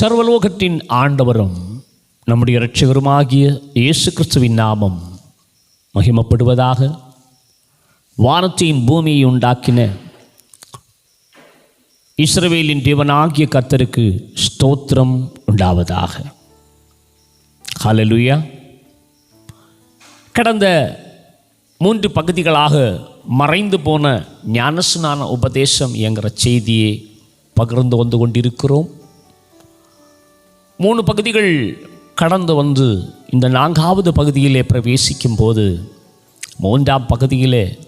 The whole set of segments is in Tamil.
சர்வலோகத்தின் ஆண்டவரும் நம்முடைய இரட்சகருமாகிய இயேசு கிறிஸ்துவின் நாமம் மகிமப்படுவதாக வானத்தையும் பூமியை உண்டாக்கின இஸ்ரவேலின் தேவனாகிய கர்த்தருக்கு ஸ்தோத்திரம் உண்டாவதாக. ஹலலுயா கடந்த மூன்று பகுதிகளாக மறைந்து போன ஞானஸ்நான உபதேசம் என்கிற செய்தியை பகிர்ந்து வந்து கொண்டிருக்கிறோம். மூணு பகுதிகள் கடந்து வந்து இந்த நான்காவது பகுதியிலே பிரவேசிக்கும் போது மூன்றாம் பகுதியிலே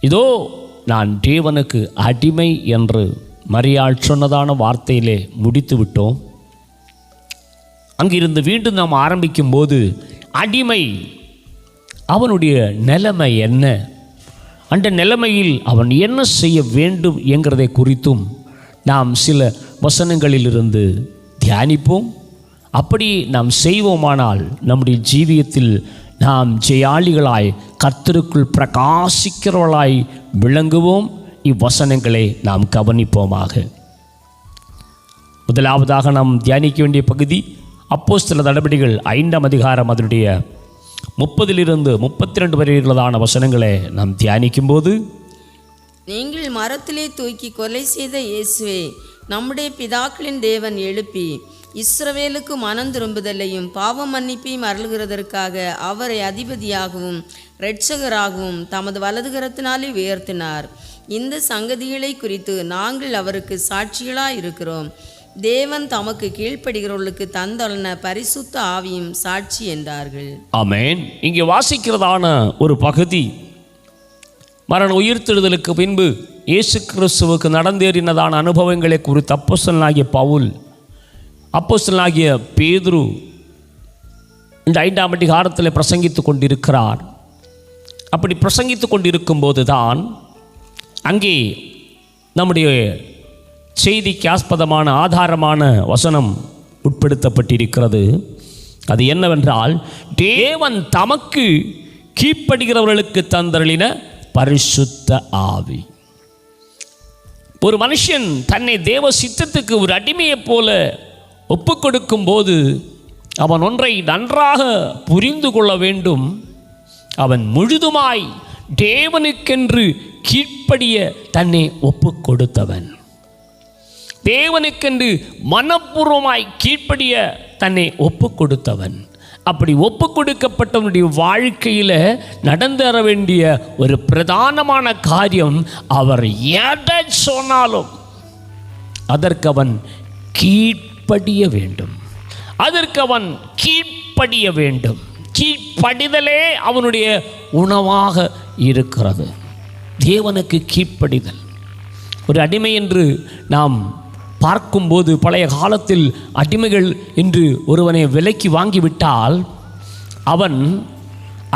இதோ நான் தேவனுக்கு அடிமை என்று மரியாள் சொன்னதான வார்த்தையிலே முடித்து விட்டோம். அங்கிருந்து மீண்டும் நாம் ஆரம்பிக்கும் போது அடிமை அவனுடைய நிலைமை என்ன? அந்த நிலைமையில் அவன் என்ன செய்ய வேண்டும் என்கிறதை குறித்தும் நாம் சில வசனங்களிலிருந்து தியானிப்போம். அப்படி நாம் செய்வோமானால் நம்முடைய ஜீவியத்தில் நாம் ஜெயாளிகளாய் கர்த்தருக்குள் பிரகாசிக்கிறவர்களாய் விளங்குவோம். இவ்வசனங்களை நாம் கவனிப்போமாக. முதலாவதாக நாம் தியானிக்க வேண்டிய பகுதி அப்போஸ்தல நடவடிக்கைகள் ஐந்தாம் அதிகாரம் அதனுடைய முப்பதிலிருந்து முப்பத்தி ரெண்டு வரையிலான வசனங்களை நாம் தியானிக்கும்போது நீங்கள் மரத்திலே தூக்கி கொலை செய்த இயேசுவே நம்முடைய பிதாக்களின் தேவன் எழுப்பி இஸ்ரவேலுக்கு மனம் திரும்புதலையும் பாவ மன்னிப்பையும் அருள்கிறதற்காக அவரை அதிபதியாகவும் இரட்சகராகவும் தமது வலதுகரத்தினாலே உயர்த்தினார். இந்த சங்கதிகளை குறித்து நாங்கள் அவருக்கு சாட்சிகளாக இருக்கிறோம் தேவன் தமக்கு கீழ்ப்படுகிறவர்களுக்கு தந்தளன பரிசுத்த ஆவியும் சாட்சி என்றார்கள். ஆமென். இங்கே வாசிக்கிறதான ஒரு பகுதி மரண உயிர்த்தெழுதலுக்கு பின்பு இயேசு கிறிஸ்துவுக்கு நடந்தேறினதான அனுபவங்களை குறித்து அப்போசனாகிய பவுல் அப்போசனாகிய பேதுரு இந்த ஐந்தாம் அதிகாரத்தில் பிரசங்கித்து கொண்டிருக்கிறார். அப்படி பிரசங்கித்து கொண்டிருக்கும்போது தான் அங்கே நம்முடைய செய்திக்கு ஆஸ்பதமான ஆதாரமான வசனம் உட்படுத்தப்பட்டிருக்கிறது. அது என்னவென்றால் தேவன் தமக்கு கீழ்ப்படுகிறவர்களுக்கு தந்தருளின பரிசுத்த ஆவி. ஒரு மனுஷன் தன்னை தேவ சித்தத்துக்கு ஒரு அடிமையைப் போல ஒப்பு கொடுக்கும் போது அவன் ஒன்றை நன்றாக புரிந்து கொள்ள வேண்டும். அவன் முழுதுமாய் தேவனுக்கென்று கீழ்ப்படிய தன்னை ஒப்பு கொடுத்தவன் தேவனுக்கென்று மனப்பூர்வமாய் கீழ்ப்படிய தன்னை ஒப்பு கொடுத்தவன் அப்படி ஒப்பு கொடுக்கப்பட்டவனுடைய வாழ்க்கையில் நடந்தேற வேண்டிய ஒரு பிரதானமான காரியம் அவர் எதை சொன்னாலும் அதற்கு அவன் கீழ்ப்படிய வேண்டும். அதற்கு அவன் கீழ்ப்படிய வேண்டும். கீழ்ப்படிதலே அவனுடைய உணவாக இருக்கிறது. தேவனுக்கு கீழ்ப்படிதல். ஒரு அடிமை என்று நாம் பார்க்கும்போது பழைய காலத்தில் அடிமைகள் என்று ஒருவனை விலைக்கு வாங்கிவிட்டால் அவன்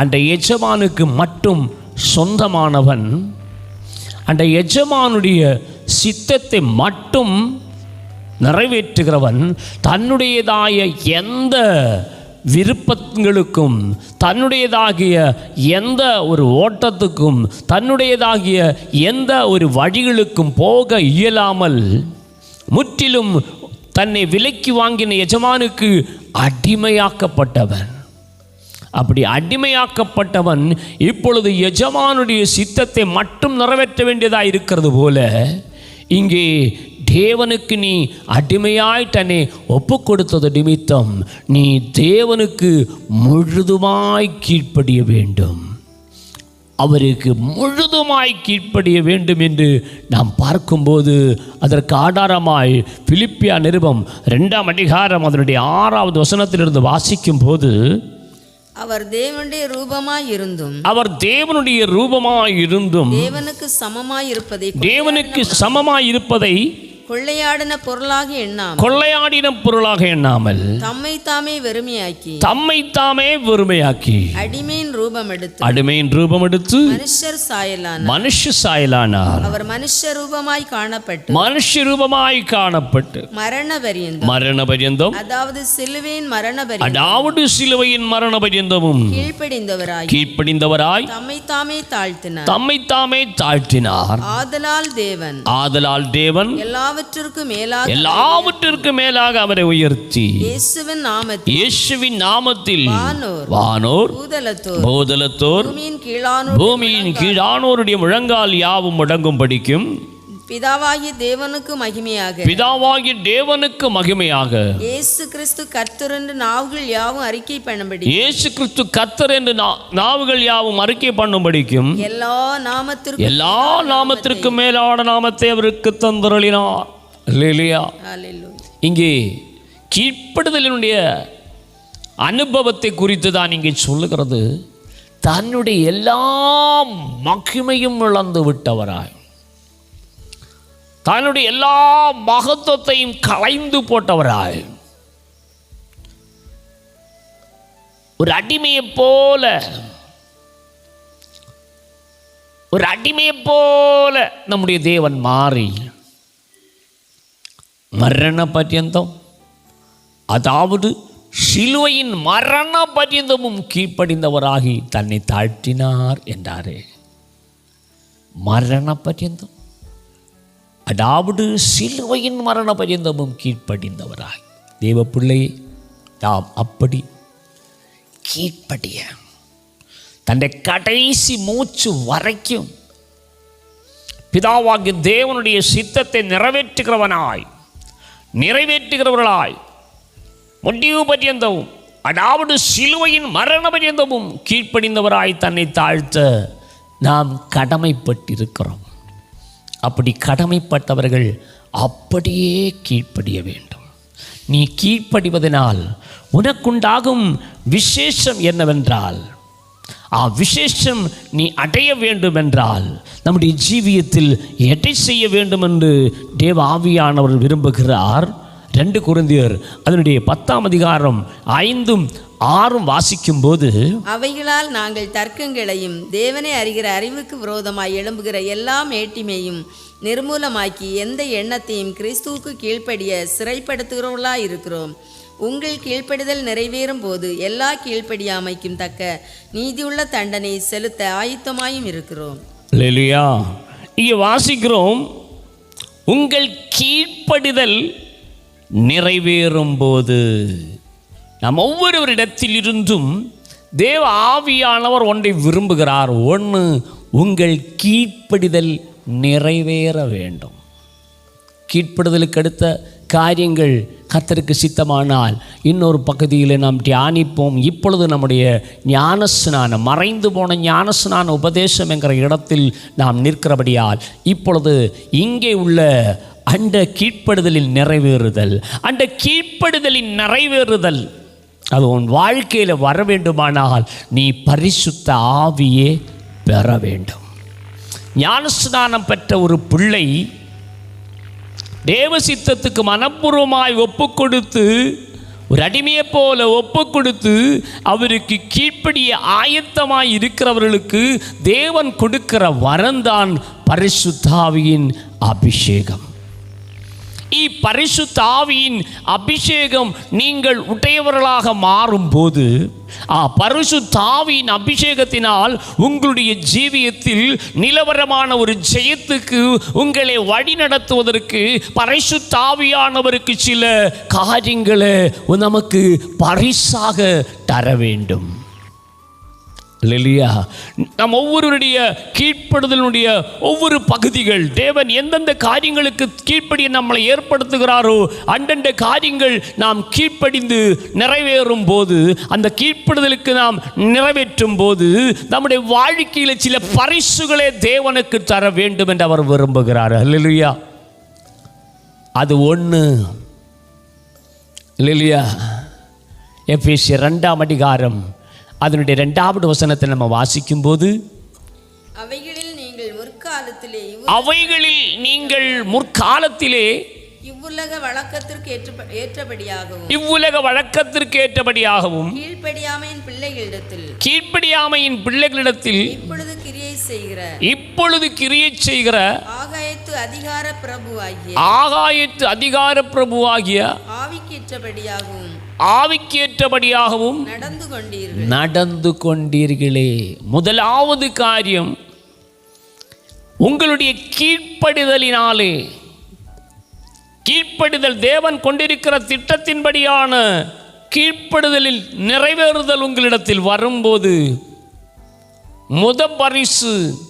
அந்த எஜமானுக்கு மட்டும் சொந்தமானவன். அந்த எஜமானுடைய சித்தத்தை மட்டும் நிறைவேற்றுகிறவன். தன்னுடையதாய எந்த விருப்பங்களுக்கும் தன்னுடையதாகிய எந்த ஒரு ஓட்டத்துக்கும் தன்னுடையதாகிய எந்த ஒரு வழிகளுக்கும் போக இயலாமல் முற்றிலும் தன்னை விலைக்கு வாங்கின எஜமானுக்கு அடிமையாக்கப்பட்டவன். அப்படி அடிமையாக்கப்பட்டவன் இப்பொழுது எஜமானுடைய சித்தத்தை மட்டும் நிறைவேற்ற வேண்டியதாக இருக்கிறது போல இங்கே தேவனுக்கு நீ அடிமையாய் தன்னை ஒப்பு கொடுத்தது நிமித்தம் நீ தேவனுக்கு முழுதுமாய் கீழ்ப்படிய வேண்டும். அவருக்கு முழுதுமாய் கீழ்ப்படிய வேண்டும் என்று நாம் பார்க்கும்போது அதற்கு ஆதாரமாய் பிலிப்பியா நிருபம் ரெண்டாம் அதிகாரம் அதனுடைய ஆறாவது வசனத்திலிருந்து வாசிக்கும் போது அவர் தேவனுடைய ரூபமாய் இருந்தும் அவர் தேவனுடைய ரூபமாய் இருந்தும் தேவனுக்கு சமமாய் இருப்பதை தேவனுக்கு சமமாய் இருப்பதை கொள்ளையாடின பொருளாக எண்ணாமல் கொள்ளையாடின பொருளாக எண்ணாமல் தம்மை தாமே வெறுமையாக்கி தம்மை தாமே வெறுமையாக்கி அடிமையின் ரூபம் எடுத்து அடிமையின் ரூபம் எடுத்து மனுஷர் சாயலான மனுஷ சாயலானார். அவர் மனுஷ ரூபமாய் காணப்பட்டு மனுஷ ரூபமாய் காணப்பட்டு மரண பரியந்தம். மரண பரியந்தம். அதாவது சிலுவையின் மரண பரியந்தம். அதாவது சிலுவையின் மரண பரியந்தமும் கீழ்ப்படிந்தவராய் கீழ்ப்படிந்தவராய் தம்மை தாமே தாழ்த்தினார். தம்மை தாமே தாழ்த்தினார். ஆதலால் தேவன். ஆதலால் தேவன் எல்லாவற்றையும் எல்லாவற்றிற்கும் மேலாக எல்லாவற்றிற்கும் மேலாக அவரை உயர்த்தி. இயேசுவின் நாமத்தில். இயேசுவின் நாமத்தில். வானோர் வானோர் பூதலத்தோர் போதலத்தோர் பூமியின் கீழானோர் பூமியின் கீழானோருடைய முழங்கால் யாவும் முடங்கும் படிக்கும் பிதாவாகிய தேவனுக்கு மகிமையாக. பிதாவாகிய தேவனுக்கு மகிமையாக. இயேசு கிறிஸ்து கர்த்தர் என்று நாவுகள் யாவும் அறிக்கை பண்ணும்படி. இயேசு கிறிஸ்து கத்தர் என்று நாவுகள் யாவும் அறிக்கை பண்ணும்படிக்கும். எல்லா நாமத்திற்கும் எல்லா நாமத்திற்கும் மேலான நாமத்தை அவருக்கு தந்தருளினார். இல்லையா ஹalleluya. இங்கே கீழ்ப்படுதலினுடைய அனுபவத்தை குறித்து தான் இங்கே சொல்லுகிறது. தன்னுடைய எல்லா மகிமையும் இழந்து விட்டவராய். தன்னுடைய எல்லா மகத்துவத்தையும் களைந்து போட்டவராய். ஒரு அடிமையைப் போல ஒரு அடிமையைப் போல நம்முடைய தேவன் மாறி மரண பர்யந்தம் அதாவது சிலுவையின் மரண பர்யந்தமும் கீழ்ப்படிந்தவராகி தன்னை தாழ்த்தினார் என்றாரே. மரண பர்யந்தம். அதாவது சிலுவையின் மரண பரியந்தமும் கீழ்ப்படிந்தவராய். தேவ பிள்ளையே தாம் அப்படி கீழ்ப்படிய தன்னை கடைசி மூச்சு வரைக்கும் பிதாவாகிய தேவனுடைய சித்தத்தை நிறைவேற்றுகிறவனாய் நிறைவேற்றுகிறவர்களாய் முடிவு பரியந்தவும் அதாவது சிலுவையின் மரண பரியந்தமும் கீழ்ப்படிந்தவராய் தன்னை தாழ்த்த நாம் கடமைப்பட்டிருக்கிறோம். அப்படி கடமைப்பட்டவர்கள் அப்படியே கீழ்ப்படிய வேண்டும். நீ கீழ்ப்படிவதனால் உனக்குண்டாகும் விசேஷம் என்னவென்றால் ஆ விசேஷம் நீ அடைய வேண்டும் என்றால் நம்முடைய ஜீவியத்தில் எடை செய்ய வேண்டும் என்று தேவ ஆவியானவர் விரும்புகிறார்? ரெண்டு குருந்தியர் அதனுடைய பத்தாம் அதிகாரம் ஐந்தும் ஆறும் வாசிக்கும்போது அவைகளால் நாங்கள் தர்க்கங்களையும் தேவனை அறிகிற அறிவுக்கு விரோதமாய் எழும்புகிற எல்லா மேட்டிமையும் நிர்மூலமாக்கி எந்த எண்ணத்தையும் கிறிஸ்துவுக்கு கீழ்ப்படிய சிறைப்படுத்துகிறவர்களாய் இருக்கிறோம். உங்கள் கீழ்ப்படிதல் நிறைவேறும் போது எல்லா கீழ்ப்படியாமைக்கும் தக்க நீதியுள்ள தண்டனை செலுத்த ஆயுத்தமாயும் இருக்கிறோம். இல்லையா இங்கே வாசிக்கிறோம் உங்கள் கீழ்ப்படிதல் நிறைவேறும் போது. நாம் ஒவ்வொருவரிடத்தில் இருந்தும் தேவ ஆவியானவர் ஒன்றை விரும்புகிறார். ஒன்று உங்கள் கீழ்ப்படிதல் நிறைவேற வேண்டும். கீழ்ப்படுதலுக்கு அடுத்த காரியங்கள் கத்தருக்கு சித்தமானால் இன்னொரு பகுதியில் நாம் தியானிப்போம். இப்பொழுது நம்முடைய ஞானஸ்நானம் மறைந்து போன ஞானஸ்நான உபதேசம் என்கிற இடத்தில் நாம் நிற்கிறபடியால் இப்பொழுது இங்கே உள்ள அந்த கீழ்ப்படுதலின் நிறைவேறுதல். அந்த கீழ்ப்படுதலின் நிறைவேறுதல் அது உன் வாழ்க்கையில் வர வேண்டுமானால் நீ பரிசுத்த ஆவியே பெற வேண்டும். ஞானஸ்நானம் பெற்ற ஒரு பிள்ளை தேவ சித்தத்துக்கு மனப்பூர்வமாய் ஒப்பு கொடுத்து ஒரு அடிமையை போல ஒப்பு கொடுத்து அவருக்கு கீழ்ப்படிய ஆயத்தமாய் இருக்கிறவர்களுக்கு தேவன் கொடுக்கிற வரந்தான் பரிசுத்தாவியின் அபிஷேகம். இப்பரிசுத்த ஆவியின் அபிஷேகம் நீங்கள் உடையவர்களாக மாறும்போது ஆ பரிசுத்த அபிஷேகத்தினால் உங்களுடைய ஜீவியத்தில் நிலவரமான ஒரு ஜெயத்துக்கு உங்களை வழி நடத்துவதற்கு பரிசுத்த சில காரியங்களை நமக்கு பரிசாக தர வேண்டும். இல்லையா நம் ஒவ்வொருவருடைய கீழ்ப்படுதலுடைய ஒவ்வொரு பகுதிகள் தேவன் எந்தெந்த காரியங்களுக்கு கீழ்ப்படிய நம்மளை ஏற்படுத்துகிறாரோ அண்டண்ட காரியங்கள் நாம் கீழ்ப்படிந்து நிறைவேறும் போது அந்த கீழ்ப்படுதலுக்கு நாம் நிறைவேற்றும் போது நம்முடைய வாழ்க்கையில் சில பரிசுகளே தேவனுக்கு தர வேண்டும் என்று அவர் விரும்புகிறார். இல்லையா அது ஒன்று இல்லையா எஃபிசி ரெண்டாம் அதிகாரம் அதனுடைய ரெண்டாவது வசனத்தை நம்ம வாசிக்கும்போது அவைகளில் நீங்கள் முற்காலத்திலே அவைகளில் நீங்கள் முற்காலத்திலே இவ்வுலக வழக்கத்திற்கு ஏற்ற ஏற்றபடியாகவும் இவ்வுலக வழக்கத்திற்கு ஏற்றபடியாகவும் கீழ்ப்படியாமையின் பிள்ளைகளிடத்தில் கீழ்ப்படியாமையின் பிள்ளைகளிடத்தில் இப்பொழுது கிரியை செய்கிற இப்பொழுது கிரியை செய்கிற ஆகாயத்து அதிகார பிரபுவாகிய ஆகாயத்து அதிகார பிரபுவாகிய ஆவிக்கேற்றபடியாகவும் ஆவிக்கேற்றபடியாகவும் நடந்து கொண்டீர்கள் முதலாவது காரியம் உங்களுடைய கீழ்ப்படிதலினாலே கீழ்ப்படிதல் தேவன் கொண்டிருக்கிற திட்டத்தின்படியான கீழ்ப்படுதலில் நிறைவேறுதல் உங்களிடத்தில் வரும்போது முத பரிசு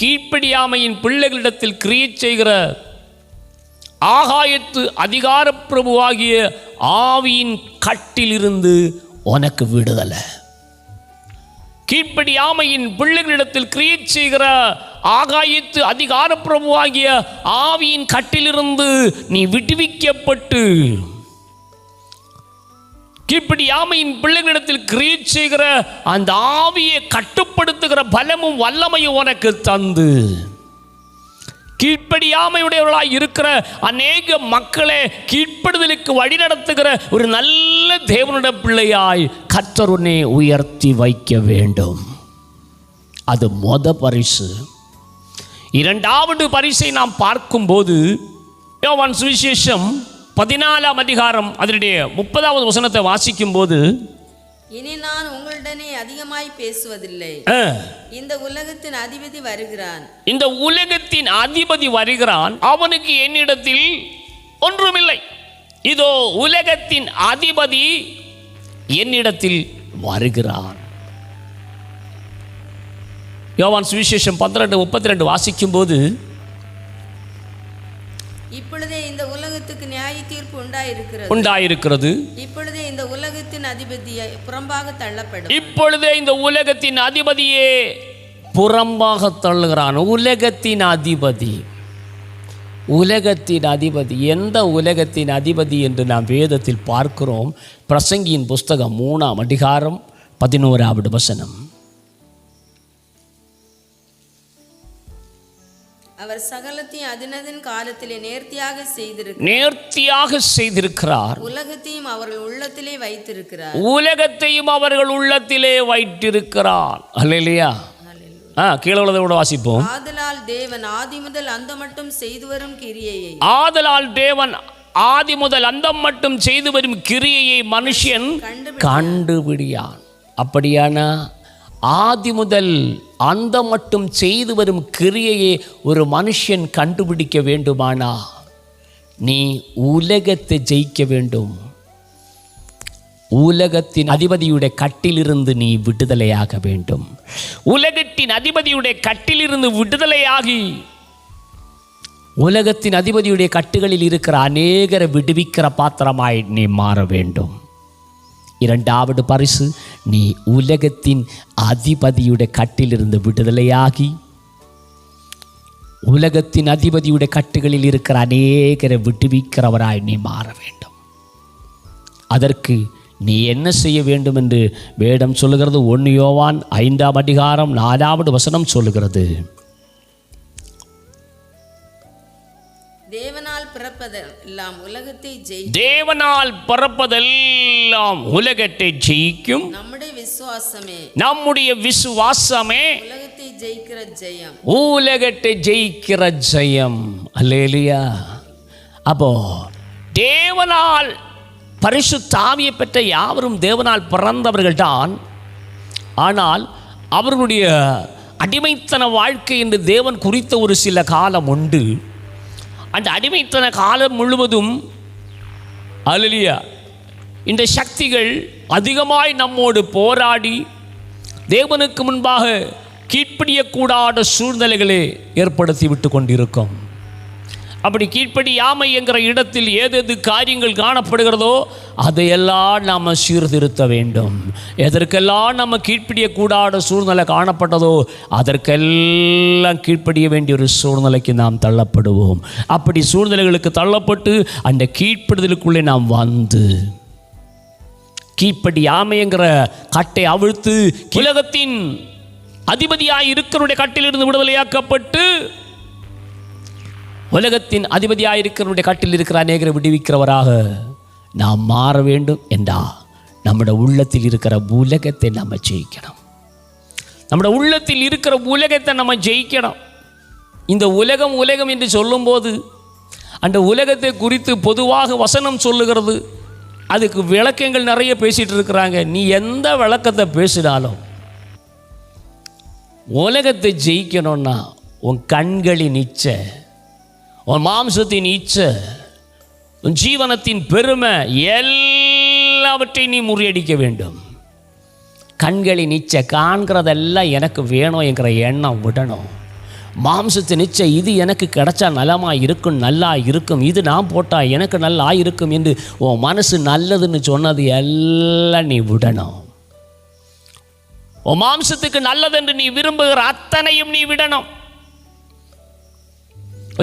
கீழ்ப்படியாமையின் பிள்ளைகளிடத்தில் கிரியேட் செய்கிற ஆகாயத்து அதிகார பிரபுவாகிய ஆவியின் கட்டிலிருந்து உனக்கு விடுதலை. கீழ்ப்படியாமையின் பிள்ளைகளிடத்தில் கிரியேட் செய்கிற ஆகாயத்து அதிகார பிரபுவாகிய ஆவியின் கட்டிலிருந்து நீ விடுவிக்கப்பட்டு. கீழ்ப்படியாமையின் பிள்ளைகளிடத்தில் கிரியேட் செய்கிற அந்த ஆவியை கட்டுப்படுத்துகிற பலமும் வல்லமையும் உனக்கு தந்து. கீழ்ப்படியாமையுடையவர்களாய் இருக்கிற அநேக மக்களை கீழ்ப்படுதலுக்கு வழிநடத்துகிற ஒரு நல்ல தேவனுடைய பிள்ளையாய் கர்த்தர் உன்னை உயர்த்தி வைக்க வேண்டும். அது மொத பரிசு. இரண்டாவது பரிசை நாம் பார்க்கும்போது யோவான் சுவிசேஷம் பதினாலாம் அதிகாரம் அதனுடைய முப்பதாவது வசனத்தை வாசிக்கும்போது இனி நான் உங்களுடனே அதிகமாய் பேசுவதில்லை. இந்த உலகத்தின் அதிபதி வருகிறான். இந்த உலகத்தின் அதிபதி வருகிறான். அவனுக்கு என்னிடத்தில் ஒன்றுமில்லை. இதோ உலகத்தின் அதிபதி என்னிடத்தில் வருகிறான். யோவான் சுவிசேஷம் பன்னிரெண்டு முப்பத்தி ரெண்டு வாசிக்கும்போது இப்பொழுதே நியாய தீர்ப்பு உண்டாயிருக்கிறது. உண்டாயிருக்கிறது. இப்பொழுதே இந்த உலகத்தின் அதிபதி புறம்பாக தள்ளப்படும். இப்பொழுதே இந்த உலகத்தின் அதிபதியே புறம்பாக தள்ளுகிறான். உலகத்தின் அதிபதி. உலகத்தின் அதிபதி. எந்த உலகத்தின் அதிபதி என்று நாம் வேதத்தில் பார்க்கிறோம். பிரசங்கியின் புஸ்தகம் மூணாம் அதிகாரம் பதினோராவது வசனம். அவர் சகலத்தையும் அதினதின் காலத்திலே நேர்த்தியாக செய்திருக்கிறார். நேர்த்தியாக செய்திருக்கிறார். உலகத்தையும் அவர்கள் உள்ளத்திலே வைத்திருக்கிறார். உலகத்தையும் அவர்கள் உள்ளத்திலே வைத்திருக்கிறார். அல்லையா ஆ கீழே உள்ளதை கூட வாசிப்போம். ஆதலால் தேவன் ஆதி முதல் அந்த மட்டும் செய்து வரும் கிரியையை. ஆதலால் தேவன் ஆதி முதல் அந்தம் மட்டும் செய்து வரும் கிரியையை மனுஷன் கண்டு கண்டுபிடியான். அப்படியானா? ஆதி முதல் அந்த மட்டும் செய்து வரும் கிரியையை ஒரு மனுஷன் கண்டுபிடிக்க வேண்டுமானா? நீ உலகத்தை ஜெயிக்க வேண்டும். உலகத்தின் அதிபதியுடைய கட்டிலிருந்து நீ விடுதலையாக வேண்டும். உலகத்தின் அதிபதியுடைய கட்டிலிருந்து விடுதலையாகி உலகத்தின் அதிபதியுடைய கட்டுகளில் இருக்கிற அநேகரை விடுவிக்கிற பாத்திரமாய் நீ மாற வேண்டும். இரண்டாவது பரிசு நீ உலகத்தின் அதிபதியுடைய கட்டிலிருந்து விடுதலையாகி உலகத்தின் அதிபதியுடைய கட்டுகளில் இருக்கிற அநேகரை விடுவிக்கிறவராய் நீ மாற வேண்டும். அதற்கு நீ என்ன செய்ய வேண்டும் என்று வேடம் சொல்லுகிறது? ஒன்று யோவான் ஐந்தாம் அதிகாரம் நாலாவது வசனம் சொல்லுகிறது. தேவனால் பிறப்பதெல்லாம் உலகத்தை ஜெயி தேவனால் பிறப்பதெல்லாம் உலகத்தை ஜெயிக்கும். நம்முடைய விசுவாசமே. நம்முடைய விசுவாசமே உலகத்தை ஜெயிக்கிற ஜெயம். உலகத்தை ஜெயிக்கிற ஜெயம். அல்லேலியா. அப்போ தேவனால் பரிசுத்தாவியை பெற்ற யாவரும் தேவனால் பிறந்தவர்கள்தான். ஆனால் அவர்களுடைய அடிமைத்தன வாழ்க்கை என்று தேவன் குறித்த ஒரு சில காலம் உண்டு. அந்த அடிமைத்தன காலம் முழுவதும் அலலியா இந்த சக்திகள் அதிகமாய் நம்மோடு போராடி தேவனுக்கு முன்பாக கீழ்ப்படியக்கூடாத சூழ்நிலைகளை ஏற்படுத்தி விட்டு கொண்டிருக்கோம். அப்படி கீழ்ப்படி யாமை என்கிற இடத்தில் ஏதேது காரியங்கள் காணப்படுகிறதோ அதையெல்லாம் நாம் சீர்திருத்த வேண்டும். எதற்கெல்லாம் நம்ம கீழ்ப்படியக்கூடாத சூழ்நிலை காணப்பட்டதோ அதற்கெல்லாம் கீழ்ப்படிய வேண்டிய ஒரு சூழ்நிலைக்கு நாம் தள்ளப்படுவோம். அப்படி சூழ்நிலைகளுக்கு தள்ளப்பட்டு அந்த கீழ்ப்படுதலுக்குள்ளே நாம் வந்து கீழ்ப்படி யாமைங்கிற கட்டை அவிழ்த்து உலகத்தின் அதிபதியாக இருக்கிறவருடைய கட்டிலிருந்து விடுதலையாக்கப்பட்டு உலகத்தின் அதிபதியாக இருக்கிறவருடைய கட்டில் இருக்கிற அநேகரை விடுவிக்கிறவராக நாம் மாற வேண்டும் என்றா நம்முடைய உள்ளத்தில் இருக்கிற உலகத்தை நம்ம ஜெயிக்கணும். நம்முடைய உள்ளத்தில் இருக்கிற உலகத்தை நம்ம ஜெயிக்கணும். இந்த உலகம் உலகம் என்று சொல்லும்போது அந்த உலகத்தை குறித்து பொதுவாக வசனம் சொல்லுகிறது. அதுக்கு விளக்கங்கள் நிறைய பேசிகிட்டு இருக்கிறாங்க. நீ எந்த விளக்கத்தை பேசினாலும் உலகத்தை ஜெயிக்கணும்னா உன் கண்களின் இச்சை உன் மாம்சத்தின் இச்சை உன் ஜீவனத்தின் பெருமை எல்லாவற்றையும் நீ முறியடிக்க வேண்டும். கண்களின் இச்சை காண்கிறதெல்லாம் எனக்கு வேணும் என்கிற எண்ணம் விடணும். மாம்சத்து இச்சை இது எனக்கு கிடைச்சா நலமாக இருக்கும் நல்லா இருக்கும். இது நான் போட்டால் எனக்கு நல்லா இருக்கும் என்று உன் மனசு நல்லதுன்னு சொன்னது எல்லாம் நீ விடணும். உன் மாம்சத்துக்கு நல்லதென்று நீ விரும்புகிற அத்தனையும் நீ விடணும்.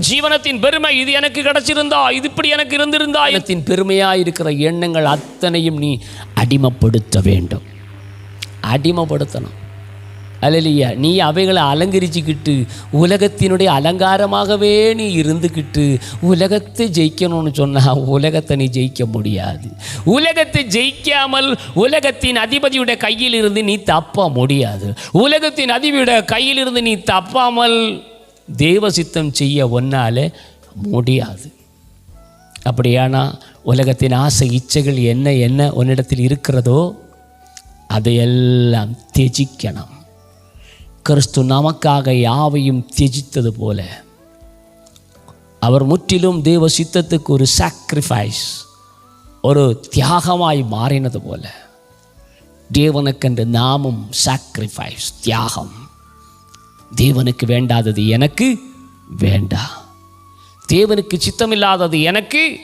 ஜீவனத்தின் பெருமை இது எனக்கு கிடைச்சிருந்தா இது இப்படி எனக்கு இருந்திருந்தா. இனத்தின் பெருமையாக இருக்கிற எண்ணங்கள் அத்தனையும் நீ அடிமைப்படுத்த வேண்டும். அடிமைப்படுத்தணும். அலலியா நீ அவைகளை அலங்கரிச்சுக்கிட்டு உலகத்தினுடைய அலங்காரமாகவே நீ இருந்துக்கிட்டு உலகத்தை ஜெயிக்கணும்னு சொன்னால் உலகத்தை நீ ஜெயிக்க முடியாது. உலகத்தை ஜெயிக்காமல் உலகத்தின் அதிபதியுடைய கையில் இருந்து நீ தப்ப முடியாது. உலகத்தின் அதிபதியுடைய கையில் இருந்து நீ தப்பாமல் தேவ சித்தம் செய்ய ஒன்னாலே முடியாது. அப்படியானா உலகத்தின் ஆசை இச்சைகள் என்ன என்ன உன்னிடத்தில் இருக்கிறதோ அதையெல்லாம் தியஜிக்கணும் கிறிஸ்து நமக்காக யாவையும் தியஜித்தது போல. அவர் முற்றிலும் தேவ சித்தத்துக்கு ஒரு சாக்ரிஃபைஸ் ஒரு தியாகமாய் மாறினது போல. தேவனுக்கென்று நாமும் சாக்ரிஃபைஸ் தியாகம். தேவனுக்கு வேண்டாதது எனக்கு வேண்டா. தேவனுக்கு சித்தமில்லாதது எனக்கு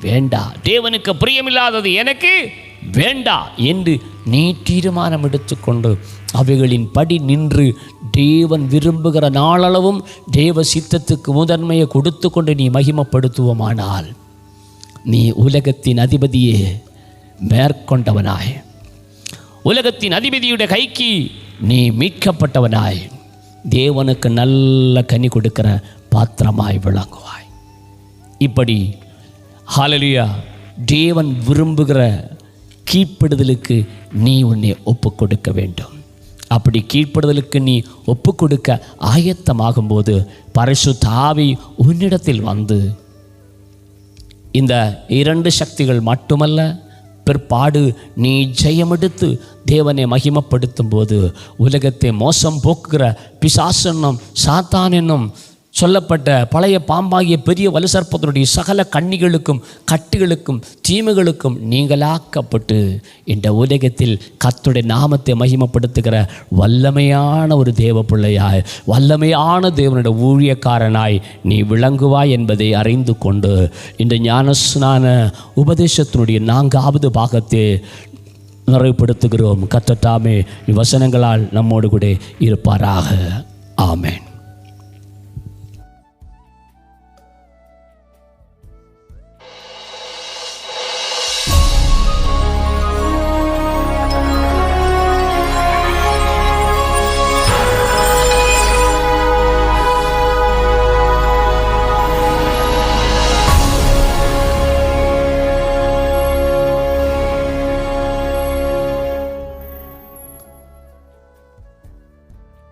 வேண்டா. தேவனுக்கு பிரியமில்லாதது எனக்கு வேண்டா என்று நீ தீர்மானம் எடுத்துக்கொண்டு அவைகளின் படி நின்று தேவன் விரும்புகிற நாளளவும் தேவ சித்தத்துக்கு முதன்மையை கொடுத்து கொண்டு நீ மகிமப்படுத்துவோமானால் நீ உலகத்தின் அதிபதியே மேற்கொண்டவனாய். உலகத்தின் அதிபதியுடைய கைக்கு நீ மீட்கப்பட்டவனாய். தேவனுக்கு நல்ல கனி கொடுக்கிற பாத்திரமாய் விளங்குவாய். இப்படி ஹாலலியா தேவன் விரும்புகிற கீழ்ப்படுதலுக்கு நீ உன்னை ஒப்பு கொடுக்க வேண்டும். அப்படி கீழ்ப்படுதலுக்கு நீ ஒப்பு கொடுக்க ஆயத்தமாகும்போது பரிசு தாவி உன்னிடத்தில் வந்து இந்த இரண்டு சக்திகள் மட்டுமல்ல பிற்பாடு நீ ஜெயமெடுத்து தேவனை மகிமப்படுத்தும் போது உலகத்தை மோசம் போக்குகிற பிசாசனும் சாத்தான் என்னும் சொல்லப்பட்ட பழைய பாம்பாகிய பெரிய வலுசற்பத்தினுடைய சகல கண்ணிகளுக்கும் கட்டுகளுக்கும் தீமைகளுக்கும் நீங்களாக்கப்பட்டு இந்த உலகத்தில் கத்துடைய நாமத்தை மகிமப்படுத்துகிற வல்லமையான ஒரு தேவ பிள்ளையாய் வல்லமையான தேவனுடைய ஊழியக்காரனாய் நீ விளங்குவாய் என்பதை அறிந்து கொண்டு இந்த ஞானஸ்நான உபதேசத்தினுடைய நான்காவது பாகத்தை நிறைவுபடுத்துகிறோம். கத்தட்டாமே வசனங்களால் நம்மோடு கூட இருப்பாராக. ஆமேன்.